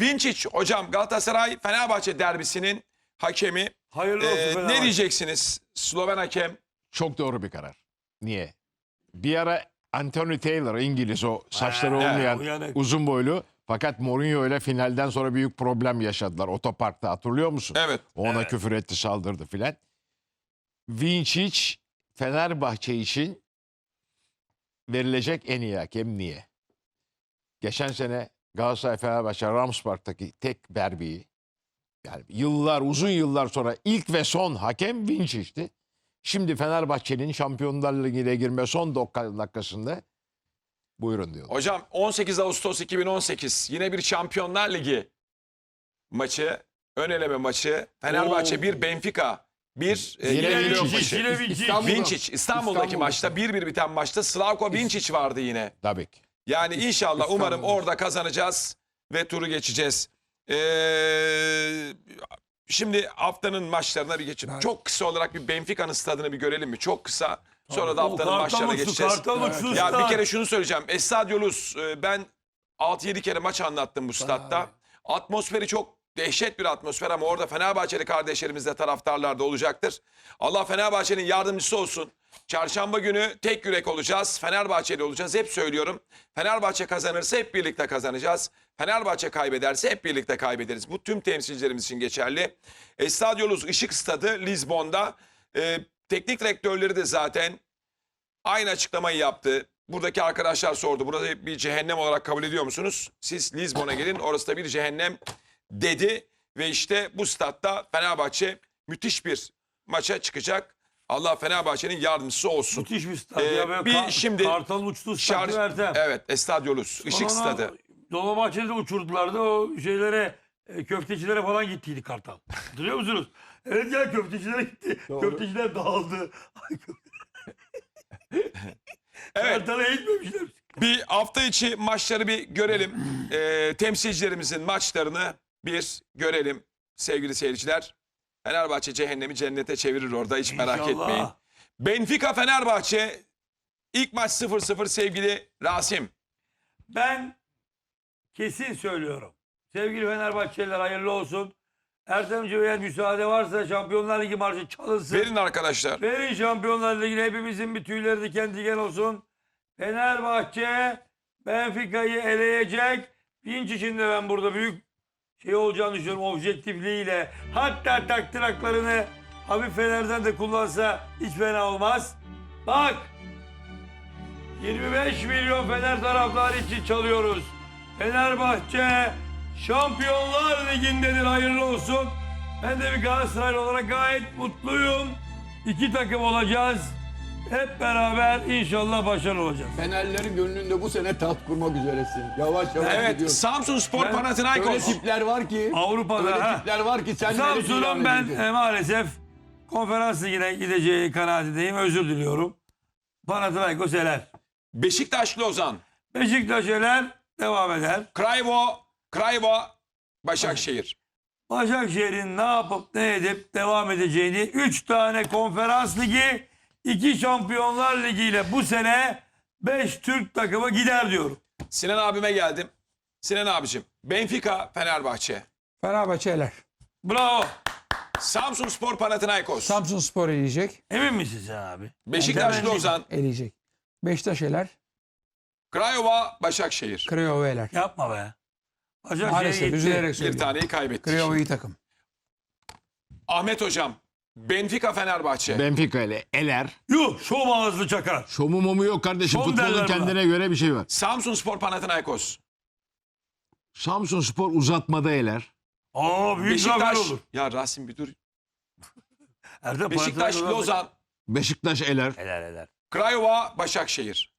Vinçic hocam Galatasaray Fenerbahçe derbisinin hakemi. Hayırlı olsun Ee, ne diyeceksiniz Sloven hakem? Çok doğru bir karar. Niye? Bir ara Anthony Taylor İngiliz o saçları Ha, olmayan uyanık. uzun boylu fakat Mourinho ile finalden sonra büyük problem yaşadılar otoparkta hatırlıyor musun? Evet. O Ona Evet. küfür etti saldırdı filan. Vinçic Fenerbahçe için verilecek en iyi hakem niye? Geçen sene Galatasaray Fenerbahçe Ramspark'taki tek derbiyi yani yıllar uzun yıllar sonra ilk ve son hakem Vincic'ti. Şimdi Fenerbahçe'nin Şampiyonlar Ligi'ne girme son dakika- dakikasında buyurun diyorlar. Hocam 18 Ağustos 2018 yine bir Şampiyonlar Ligi maçı, ön eleme maçı. Fenerbahçe Oo. 1 Benfica 1 e, Yine yine Vinçic, maçı. yine Vinçic. İstanbul'da. Vinçic İstanbul'daki İstanbul'da. maçta 1-1 biten maçta Slavko Vinçic vardı yine. Tabii ki. Yani inşallah umarım orada kazanacağız ve turu geçeceğiz. Ee, şimdi haftanın maçlarına bir geçelim. Ben- Çok kısa olarak bir Benfica'nın stadını bir görelim mi? Çok kısa. Sonra da haftanın maçlarına geçeceğiz. Uçtu Ya bir kere şunu söyleyeceğim. Estadyolus e, ben 6-7 kere maç anlattım bu statta. Atmosferi çok dehşet bir atmosfer ama orada Fenerbahçeli kardeşlerimiz de taraftarlar da olacaktır. Allah Fenerbahçe'nin yardımcısı olsun. Çarşamba günü tek yürek olacağız. Fenerbahçeli olacağız. Hep söylüyorum. Fenerbahçe kazanırsa hep birlikte kazanacağız. Fenerbahçe kaybederse hep birlikte kaybederiz. Bu tüm temsilcilerimiz için geçerli. Estadyolus Işık Stadı Lizbon'da. E, teknik direktörleri de zaten aynı açıklamayı yaptı. Buradaki arkadaşlar sordu. Burada bir cehennem olarak kabul ediyor musunuz? Siz Lizbon'a gelin orası da bir cehennem dedi. Ve işte bu statta Fenerbahçe müthiş bir maça çıkacak. Allah Fenerbahçe'nin yardımcısı olsun. Müthiş bir stat. Ee, ya bir Kar- şimdi Kartal uçtu stadı Ertem. evet Estadyolus, Işık Stadı. Dolmabahçe'de de uçurdular da o şeylere e, köftecilere falan gittiydi Kartal. Hatırlıyor musunuz? Evet ya köftecilere gitti. Köfteciler dağıldı. Evet Kartal'a gitmemişler. bir hafta içi maçları bir görelim. Ee, temsilcilerimizin maçlarını bir görelim sevgili seyirciler. Fenerbahçe cehennemi cennete çevirir orada hiç merak İnşallah. etmeyin. Benfica Fenerbahçe ilk maç 0-0 sevgili Rasim. Ben kesin söylüyorum. Sevgili Fenerbahçeliler hayırlı olsun. Ertemciğim eğer müsaade varsa Şampiyonlar Ligi marşı çalınsın. Verin arkadaşlar. Verin Şampiyonlar Ligi'ne hepimizin bir tüyleri diken diken olsun. Fenerbahçe Benfica'yı eleyecek. Vinç için de ben burada büyük şey olacağını düşünüyorum objektifliğiyle. Hatta takdir haklarını hafif Fener'den de kullansa hiç fena olmaz. Bak 25 milyon Fener taraftarı için çalıyoruz. Fenerbahçe Şampiyonlar Ligi'ndedir hayırlı olsun. Ben de bir Galatasaraylı olarak gayet mutluyum. İki takım olacağız. Hep beraber inşallah başarılı olacağız. Fenerlerin gönlünde bu sene taht kurmak üzeresin. Yavaş yavaş Evet gidiyorsun. Samsun Spor Ben- Öyle Panathinaikos. tipler var ki. Avrupa'da Öyle ha. tipler var ki sen Samsun'un ben e, maalesef konferans ligine gideceği kanaatindeyim. Özür diliyorum. Panathinaikos eler. Beşiktaş Lozan. Beşiktaş eler devam eder. Krayvo, Krayvo, Başakşehir. Başakşehir'in ne yapıp ne edip devam edeceğini 3 tane konferans ligi 2 şampiyonlar ligi ile bu sene 5 Türk takımı gider diyorum. Sinan abime geldim. Sinan abicim. Benfica, Fenerbahçe. Fenerbahçe eler. Bravo. Samsun Spor Panathinaikos. Samsun Spor eleyecek. Emin misin sen abi? Beşiktaş Lozan. Eleyecek. Beşiktaş eler. Craiova, Başakşehir. Craiova eler. Yapma be. Başakşehir Maalesef gitti. üzülerek Bir söylüyorum. taneyi kaybettik. Craiova iyi takım. Ahmet hocam. Benfica, Fenerbahçe. Benfica ile eler. Yuh şov ağızlı çakar. Şomu momu yok kardeşim. Şov Futbolun derler kendine göre bir şey var. Samsun Spor Panathinaikos. Samsun Spor uzatmada eler. Aa büyük zafer Beşiktaş. olur. Ya Rasim bir dur. Erdem Beşiktaş Panathinaikos'a- Lozan. Beşiktaş eler. Helal helal. Craiova, Başakşehir.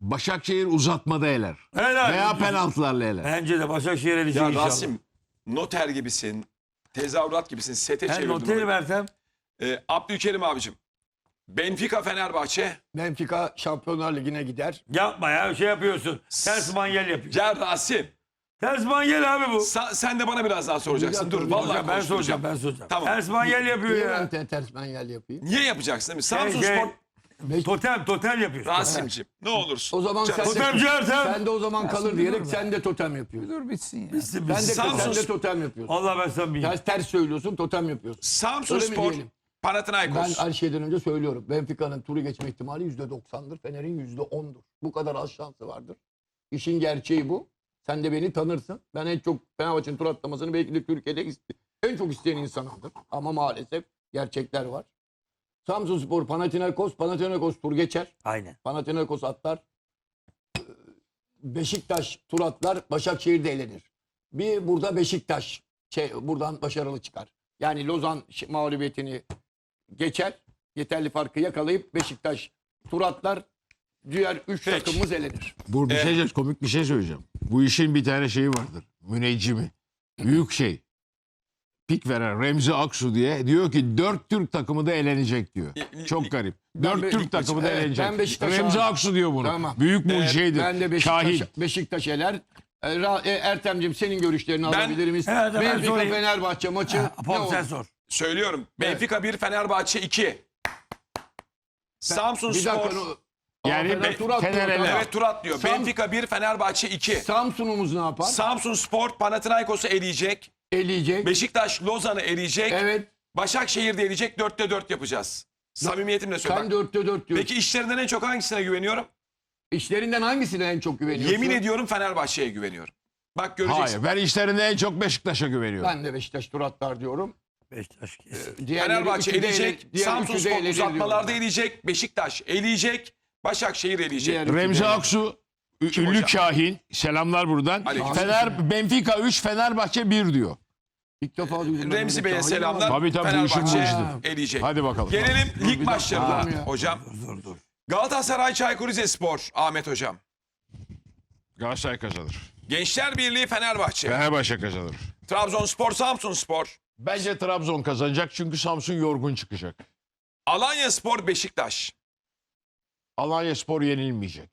Başakşehir uzatmada eler. Helal. Veya penaltılarla eler. Bence de Başakşehir eleyecek Ya inşallah. Rasim noter gibisin. Tezahürat gibisin. Sete Ben çevirdin. noteri orayı. Mertem. Ee, Abdülkerim abicim. Benfica, Fenerbahçe. Benfica Şampiyonlar Ligi'ne gider. Yapma ya şey yapıyorsun. Ters manyel yapıyorsun. Ya Rasim. Ters manyel abi bu. Sa- sen de bana birazdan soracaksın. Dur Hocam, vallahi ben soracağım ben soracağım. Tamam. Ters manyel yapıyor Niye ya. ben te- ters ben yel yapayım? Niye yapacaksın değil mi? Samsun Şey, Spor Beş- Totem totem yapıyorsun. Rasim'cim ne olursun. O zaman sen de, Totemci Ertem. sen de o zaman kalır diyerek sen de totem yapıyorsun. Dur bitsin ya. Bitsin, Sen de, bitsin. Samsun- sen de totem yapıyorsun. Allah ben sana bileyim. Ters, ters söylüyorsun totem yapıyorsun. Samsun Öyle mi Spor, diyelim? Ben Panathinaikos. her şeyden önce söylüyorum. Benfica'nın turu geçme ihtimali %90'dır. Fener'in %10'dur. Bu kadar az şansı vardır. İşin gerçeği bu. Sen de beni tanırsın. Ben en çok Fenerbahçe'nin tur atlamasını belki de Türkiye'de iste- en çok isteyen insanımdır. Ama maalesef gerçekler var. Samsun Spor, Panathinaikos, Panathinaikos tur geçer. Aynen. Panathinaikos atlar. Beşiktaş tur atlar. Başakşehir de elenir. Bir burada Beşiktaş şey, buradan başarılı çıkar. Yani Lozan mağlubiyetini geçer. Yeterli farkı yakalayıp Beşiktaş tur atlar. Diğer 3 Peki. takımımız elenir. Bu bir Evet. şey komik bir şey söyleyeceğim. Bu işin bir tane şeyi vardır. Müneccimi. Büyük şey. Pik veren Remzi Aksu diye diyor ki dört Türk takımı da elenecek diyor. Y- Çok garip. Dört Be- Türk takımı da Evet, elenecek. ben Beşiktaş'a- Remzi Aksu diyor bunu. Tamam. Büyük Evet, mucizedir. Ben de Beşiktaş, Şahin. Beşiktaş eler. Ee, Ra- e, Ertem'cim senin görüşlerini Ben- alabilir miyiz? Evet, ben Benfica sorayım. Fenerbahçe maçı Ha, ne Apollo sen olur? sor. Söylüyorum. Benfica 1, Fenerbahçe 2. Samsun Bir Spor. dakika. Yani Fener Be- tur Fener eler. Evet tur atlıyor. Sam- Benfica 1, Fenerbahçe 2. Samsun'umuz ne yapar? Samsun Spor Panathinaikos'u eleyecek. Eleyecek. Beşiktaş Lozan'ı eleyecek. Evet. Başakşehir de eleyecek. 4'te 4 yapacağız. Samimiyetimle Sen söylüyorum. 4'te 4 diyorsun. Peki işlerinden en çok hangisine güveniyorum? İşlerinden hangisine en çok güveniyorsun? Yemin ediyorum Fenerbahçe'ye güveniyorum. Bak göreceksin. Hayır ben işlerinde en çok Beşiktaş'a güveniyorum. Ben de Beşiktaş tur atlar diyorum. Beşiktaş kesin. Diğerleri Fenerbahçe eleyecek. Samsun Spor uzatmalarda eleyecek. Beşiktaş eleyecek. Başakşehir eleyecek. Diğer Remzi. Aksu, Ü- Kim Ünlü hocam? Kahin. Selamlar buradan. Aleyküm Fener, Benfica 3, Fenerbahçe 1 diyor. İlk defa duydum. Remzi. Bey'e selamlar. Tabii, tabii, bu işin Fenerbahçe mucidi. eleyecek. Hadi bakalım. Gelelim lig maçlarına Tamam ya. hocam. Dur dur. Galatasaray Çaykur Rizespor Ahmet hocam. Galatasaray kazanır. Gençler Birliği Fenerbahçe. Fenerbahçe kazanır. Trabzonspor Samsunspor. Bence Trabzon kazanacak çünkü Samsun yorgun çıkacak. Alanya Spor Beşiktaş. Alanya Spor yenilmeyecek.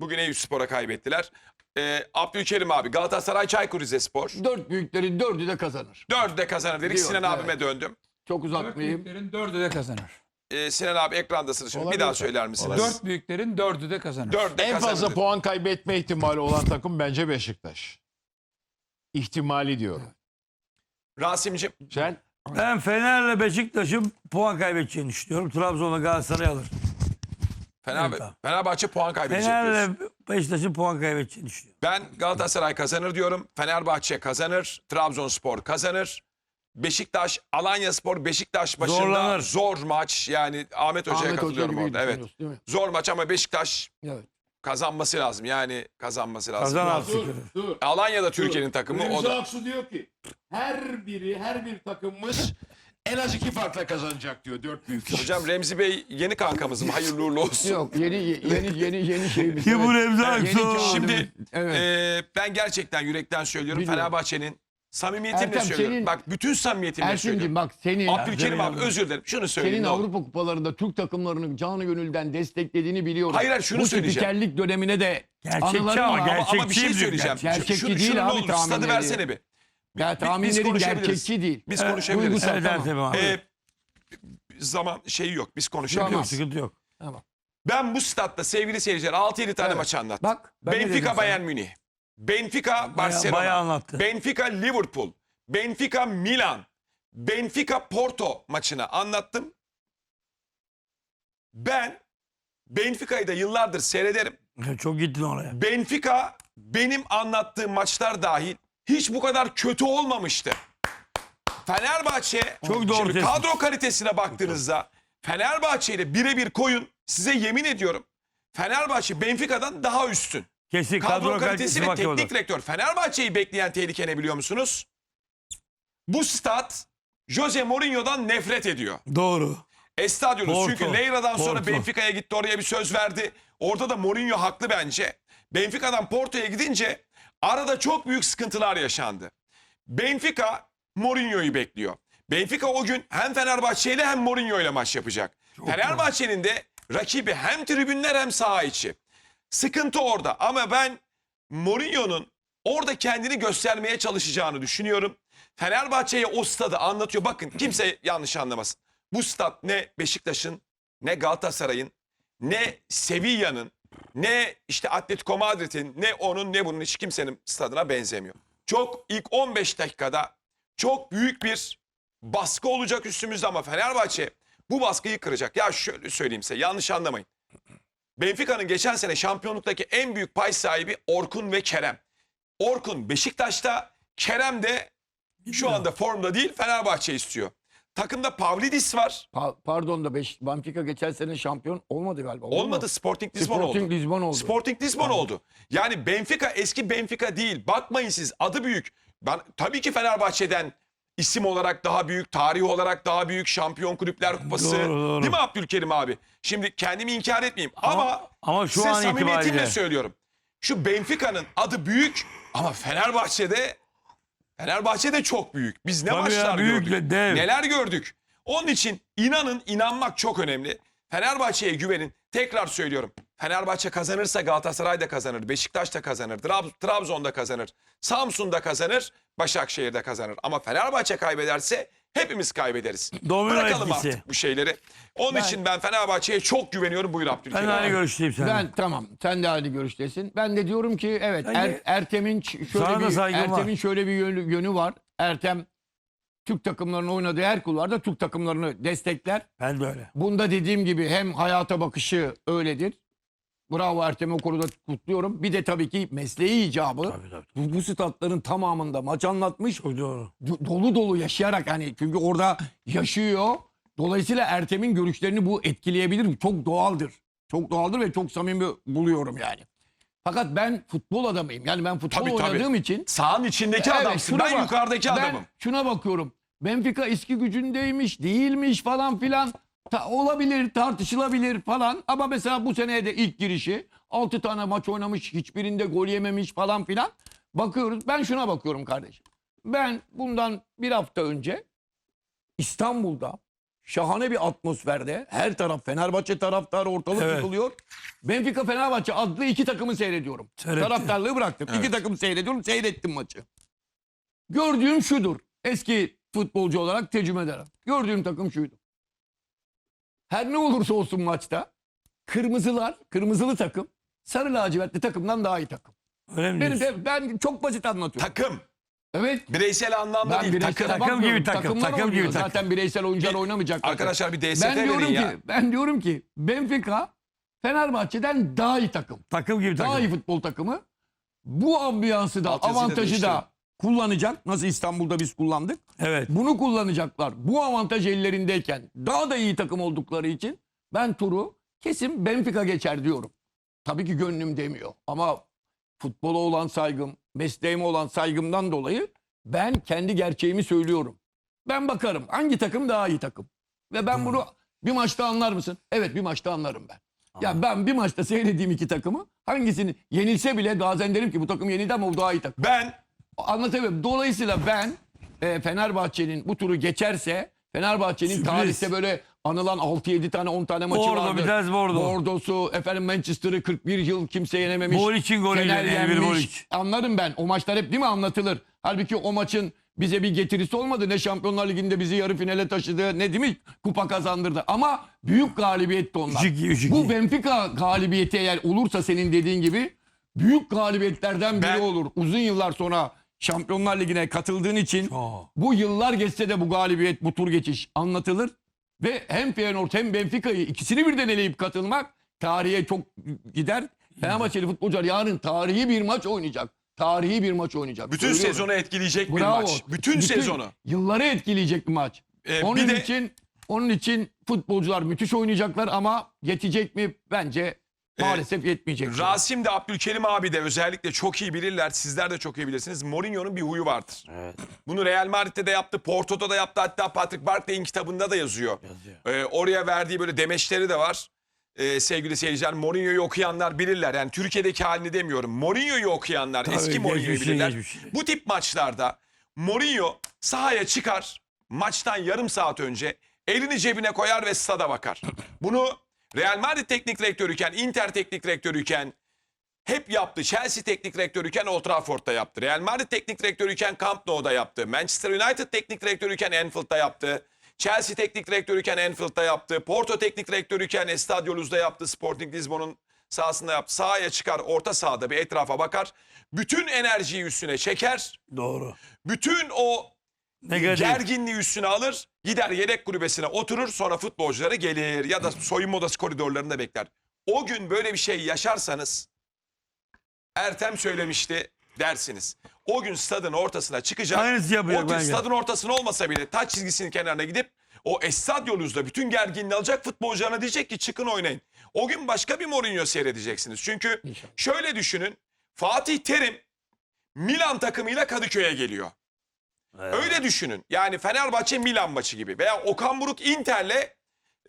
Bugün Eyüpspor'a kaybettiler. Ee, Abdülkerim abi Galatasaray Çaykur Rizespor. Dört büyüklerin dördü de kazanır. Dördü de kazanır dedik. Diyor, Sinan evet. abime döndüm. Çok Dört uzatmayayım. büyüklerin dördü de kazanır. Ee, Sinan abi ekrandasınız şimdi. Bir Olabilir daha söyler misiniz? Dört büyüklerin dördü de kazanır. Dördü de En kazanır fazla puan kaybetme ihtimali olan takım bence Beşiktaş. İhtimali diyorum. Rasim'cim Sen Ben Fener'le Beşiktaş'ın puan kaybedeceğini düşünüyorum. Trabzon'la Galatasaray alır. Fener, Evet abi. Fenerbahçe puan kaybedecek diyorsun. Fener'le Beşiktaş'ın puan kaybedeceğini düşünüyorum. Ben Galatasaray kazanır diyorum. Fenerbahçe kazanır. Trabzonspor kazanır. Beşiktaş, Alanyaspor, Beşiktaş başında Zorlanır. zor maç. Yani Ahmet Hoca'ya Ahmet Hoca katılıyorum gibi orada. Evet. düşünüyorsun, değil mi? Zor maç ama Beşiktaş Evet. kazanması lazım. Yani kazanması lazım. Kazan artık. dur. Alanya da Türkiye'nin takımı. O da. Aksu diyor ki her biri her bir takımımız en az iki farkla kazanacak diyor. Dört büyük. Hocam Remzi Bey yeni kankamız mı? Hayırlı uğurlu olsun. Yok yeni yeni yeni yeni şeyimiz. Kim bu Remzi kağıdımız. Şimdi evet. Ee, ben gerçekten yürekten söylüyorum. Biliyorum. Fenerbahçe'nin samimiyetimle Ertem, söylüyorum. senin- Bak bütün samimiyetimle Ersin'cim söylüyorum. bak senin Abdülkerim abi özür dilerim. Şunu söyleyeyim. senin ne olur. Avrupa kupalarında Türk takımlarını canı gönülden desteklediğini biliyorum. Hayır, hayır, şunu Bu söyleyeceğim. spikerlik dönemine de Gerçekçi anıların ama var. Ama, ama bir şey Gerçekçiyim söyleyeceğim. gerçekçi değil şunu ne abi, olur, Stadı tahminleri. versene bir. Ya tahminlerin gerçekçi değil. Biz Evet, konuşabiliriz. duygusal. Evet Tamam. Ertem abi. Ee, zaman şeyi yok. Biz Yok, konuşabiliriz. sıkıntı yok. Ben bu statta sevgili seyirciler 6-7 tane Evet. maçı anlattım. Bak ben ne dedim Benfica sana? Bayern Münih. Benfica Barcelona. bayağı anlattı. Benfica Liverpool. Benfica Milan. Benfica Porto maçını anlattım. Ben Benfica'yı da yıllardır seyrederim. Çok gittin oraya. Benfica benim anlattığım maçlar dahil hiç bu kadar kötü olmamıştı. Fenerbahçe Çok doğru şimdi tespit. kadro kalitesine baktığınızda Fenerbahçe ile birebir koyun size yemin ediyorum Fenerbahçe Benfica'dan daha üstün. Kesin Kadro, kalitesi ve bakıyorlar. teknik direktör. Fenerbahçe'yi bekleyen tehlike ne biliyor musunuz? Bu stat Jose Mourinho'dan nefret ediyor. Doğru. Estadiyo'nuz. Porto, Çünkü Leyra'dan sonra Porto. Benfica'ya gitti oraya bir söz verdi. Orada da Mourinho haklı bence. Benfica'dan Porto'ya gidince arada çok büyük sıkıntılar yaşandı. Benfica Mourinho'yu bekliyor. Benfica o gün hem Fenerbahçe ile hem Mourinho ile maç yapacak. Fenerbahçe'nin de rakibi hem tribünler hem saha içi. Sıkıntı orada ama ben Mourinho'nun orada kendini göstermeye çalışacağını düşünüyorum. Fenerbahçe'ye o stadı anlatıyor. Bakın kimse yanlış anlamasın. Bu stat ne Beşiktaş'ın ne Galatasaray'ın ne Sevilla'nın ne işte Atletico Madrid'in ne onun ne bunun hiç kimsenin stadına benzemiyor. Çok ilk 15 dakikada çok büyük bir baskı olacak üstümüzde ama Fenerbahçe bu baskıyı kıracak. Ya şöyle söyleyeyim size yanlış anlamayın. Benfica'nın geçen sene şampiyonluktaki en büyük pay sahibi Orkun ve Kerem. Orkun Beşiktaş'ta, Kerem de şu anda formda değil Fenerbahçe istiyor. Takımda Pavlidis var. Pa- pardon da beş, Benfica geçen sene şampiyon olmadı galiba. Oldu mu? Olmadı Sporting Lisbon Sporting oldu. Lisbon oldu. Sporting Lisbon oldu. Yani Benfica eski Benfica değil. Bakmayın siz adı büyük. Ben tabii ki Fenerbahçe'den isim olarak daha büyük, tarih olarak daha büyük şampiyon kulüpler kupası. Doğru, doğru. Değil mi Abdülkerim abi? Şimdi kendimi inkar etmeyeyim ama, Ama- ama şu size an samimiyetimle itibariyle- söylüyorum. Şu Benfica'nın adı büyük ama Fenerbahçe'de Fenerbahçe'de çok büyük. Biz ne Tabii ya, maçlar büyük gördük. de dev. Neler gördük. Onun için inanın inanmak çok önemli. Fenerbahçe'ye güvenin. Tekrar söylüyorum. Fenerbahçe kazanırsa Galatasaray da kazanır. Beşiktaş da kazanır. Trab- Trabzon'da kazanır. Samsun'da kazanır. Başakşehir'de kazanır. Ama Fenerbahçe kaybederse hepimiz kaybederiz. Domino Bırakalım etkisi. artık bu şeyleri. Onun için ben Fenerbahçe'ye çok güveniyorum. Buyur Abdülkerim. Ben aynı görüşteyim seninle. Ben tamam sen de aynı görüştesin. Ben de diyorum ki evet Ben Er- Ertem'in ç- Sana şöyle da bir saygım var. Ertem'in şöyle bir yönü, yönü var. Ertem Türk takımlarının oynadığı her kulvarda Türk takımlarını destekler. Ben de öyle. Bunda dediğim gibi hem hayata bakışı öyledir. Bravo Ertem'i o konuda kutluyorum. Bir de tabii ki mesleği icabı. Tabii tabii. Bu, bu statların tamamında maç anlatmış. Doğru. do- dolu dolu yaşayarak hani çünkü orada yaşıyor. Dolayısıyla Ertem'in görüşlerini bu etkileyebilir. Çok doğaldır. Çok doğaldır ve çok samimi buluyorum yani. Fakat ben futbol adamıyım. Yani ben futbol Tabii, tabii. oynadığım için Sahanın içindeki Evet, adamsın. Ben bak. yukarıdaki ben adamım. şuna bakıyorum. Benfica eski gücündeymiş, değilmiş falan filan. Ta- olabilir, tartışılabilir falan. Ama mesela bu seneye de ilk girişi 6 tane maç oynamış, hiçbirinde gol yememiş falan filan. Bakıyoruz. Ben şuna bakıyorum kardeşim. Ben bundan bir hafta önce İstanbul'da şahane bir atmosferde her taraf Fenerbahçe taraftarı ortalık Evet. tutuluyor. Benfica Fenerbahçe adlı iki takımı seyrediyorum. Seyrettin. Taraftarlığı bıraktım. Evet. İki takım seyrediyorum. Seyrettim maçı. Gördüğüm şudur. Eski futbolcu olarak tecrübe ederim. Gördüğüm takım şuydu. Her ne olursa olsun maçta kırmızılar, kırmızılı takım sarı lacivertli takımdan daha iyi takım. Öyle mi Benim diyorsun? de, ben çok basit anlatıyorum. Takım. evet. Bireysel anlamda Ben değil. bireysel Takım. Takım bakmıyorum. gibi takım, Takımlar takım gibi oynuyor. takım. Zaten bireysel oyuncular oynamayacak. Arkadaşlar bir DST ben diyorum verin ya. ki ben diyorum ki Benfica Fenerbahçe'den daha iyi takım. Takım gibi Daha takım. iyi futbol takımı. Bu ambiyansı da Altyazıyı da avantajı da kullanacak. Nasıl İstanbul'da biz kullandık. Evet. Bunu kullanacaklar. Bu avantaj ellerindeyken daha da iyi takım oldukları için ben turu kesin Benfica geçer diyorum. Tabii ki gönlüm demiyor ama futbola olan saygım, mesleğime olan saygımdan dolayı ben kendi gerçeğimi söylüyorum. Ben bakarım hangi takım daha iyi takım. Ve ben bunu bir maçta anlar mısın? Evet bir maçta anlarım ben. Ya ben bir maçta seyrettiğim iki takımı hangisini yenilse bile bazen derim ki bu takım yenildi ama o daha iyi takım. Ben Anlatamıyorum. Dolayısıyla ben e, Fenerbahçe'nin bu turu geçerse Fenerbahçe'nin tarihte böyle anılan 6-7 tane 10 tane maçı Bordo, vardı. bir tanesi Bordo. Bordo'su, efendim Manchester'ı 41 yıl kimse yenememiş. Gol için golüyle, yenmiş. Boliç. Anlarım ben. O maçlar hep değil mi anlatılır. Halbuki o maçın bize bir getirisi olmadı. Ne Şampiyonlar Ligi'nde bizi yarı finale taşıdı ne değil mi kupa kazandırdı. Ama büyük galibiyetti onlar. 3-2, 3-2. Bu Benfica galibiyeti eğer olursa senin dediğin gibi büyük galibiyetlerden biri Ben- olur. Uzun yıllar sonra Şampiyonlar Ligi'ne katıldığın için Çok. bu yıllar geçse de bu galibiyet, bu tur geçiş anlatılır. Ve hem Feyenoord hem Benfica'yı ikisini birden eleyip katılmak tarihe çok gider. Fenerbahçeli futbolcular yarın tarihi bir maç oynayacak. Tarihi bir maç oynayacak. bütün Söylüyorum. sezonu etkileyecek bir Bravo. maç. Bütün, sezonu. Yılları etkileyecek bir maç. Ee, onun bir de için onun için futbolcular müthiş oynayacaklar ama yetecek mi? Bence maalesef yetmeyecek. Rasim de Abdülkerim abi de özellikle çok iyi bilirler. Sizler de çok iyi bilirsiniz. Mourinho'nun bir huyu vardır. Bunu Real Madrid'de de yaptı, Porto'da da yaptı. Hatta Patrick Barclay'in kitabında da yazıyor. Ee, oraya verdiği böyle demeçleri de var. Ee, sevgili seyirciler Mourinho'yu okuyanlar bilirler. Yani Türkiye'deki halini demiyorum. Mourinho'yu okuyanlar Tabii, eski Mourinho'yu bilirler. geçmişini. Bu tip maçlarda Mourinho sahaya çıkar. Maçtan yarım saat önce elini cebine koyar ve stada bakar. Bunu Real Madrid teknik direktörüyken, Inter teknik direktörüyken hep yaptı. Chelsea teknik direktörüyken Old Trafford'da yaptı. Real Madrid teknik direktörüyken Camp Nou'da yaptı. Manchester United teknik direktörüyken Anfield'da yaptı. Chelsea teknik direktörüyken Anfield'da yaptı. Porto teknik direktörüyken Estadio Luz'da yaptı. Sporting Lisbon'un sahasında yaptı. Sahaya çıkar, orta sahada bir etrafa bakar. Bütün enerjiyi üstüne çeker. Doğru. Bütün o Negatif. gerginliği üstüne alır. Gider yedek kulübesine oturur. Sonra futbolcuları gelir ya da soyunma odası koridorlarında bekler. O gün böyle bir şey yaşarsanız Ertem söylemişti dersiniz. O gün stadın ortasına çıkacak. Aynısı yapacak O gün bence. stadın ortasına olmasa bile taç çizgisinin kenarına gidip o estadyonuzda bütün gerginliği alacak futbolcularına diyecek ki çıkın oynayın. O gün başka bir Mourinho seyredeceksiniz. Çünkü İnşallah. şöyle düşünün. Fatih Terim Milan takımıyla Kadıköy'e geliyor. Öyle düşünün. Yani Fenerbahçe Milan maçı gibi veya Okan Buruk Inter'le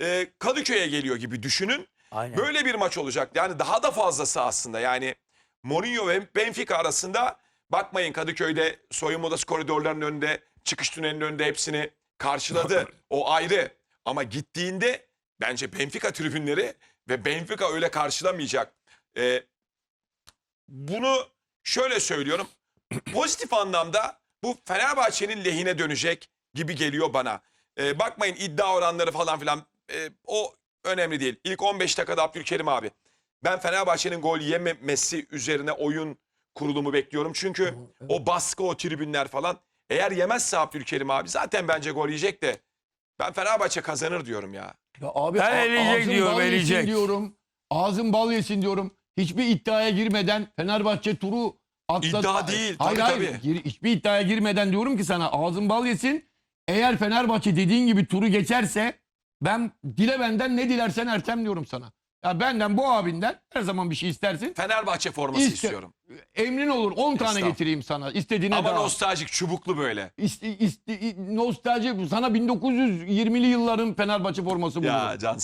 e, Kadıköy'e geliyor gibi düşünün. Aynen. Böyle bir maç olacak. Yani daha da fazlası aslında. Yani Mourinho ve Benfica arasında bakmayın Kadıköy'de soyunma odası koridorlarının önünde, çıkış tünelinin önünde hepsini karşıladı. o ayrı. Ama gittiğinde bence Benfica tribünleri ve Benfica öyle karşılamayacak. Ee, bunu şöyle söylüyorum. Pozitif anlamda bu Fenerbahçe'nin lehine dönecek gibi geliyor bana. Ee, bakmayın iddia oranları falan filan e, o önemli değil. İlk 15 dakikada Abdülkerim abi. Ben Fenerbahçe'nin gol yememesi üzerine oyun kurulumu bekliyorum. Çünkü o baskı, o tribünler falan. Eğer yemezse Abdülkerim abi zaten bence gol yiyecek de ben Fenerbahçe kazanır diyorum ya. Ya abi Ben eleyecek diyorum, bal eleyecek. yesin diyorum. Ağzın bal yesin diyorum. Hiçbir iddiaya girmeden Fenerbahçe turu atla... İddia değil, Hayır tabii, hayır. tabii. Gir- hiçbir iddiaya girmeden diyorum ki sana ağzın bal yesin. Eğer Fenerbahçe dediğin gibi turu geçerse ben dile benden ne dilersen Ertem diyorum sana. Ya benden bu abinden her zaman bir şey istersin. Fenerbahçe forması İşte- istiyorum. Emrin olur 10 tane getireyim sana. İstediğine Ama daha. nostaljik, çubuklu böyle. İste, iste- nostalji sana 1920'li yılların Fenerbahçe forması bulurum. Ya Can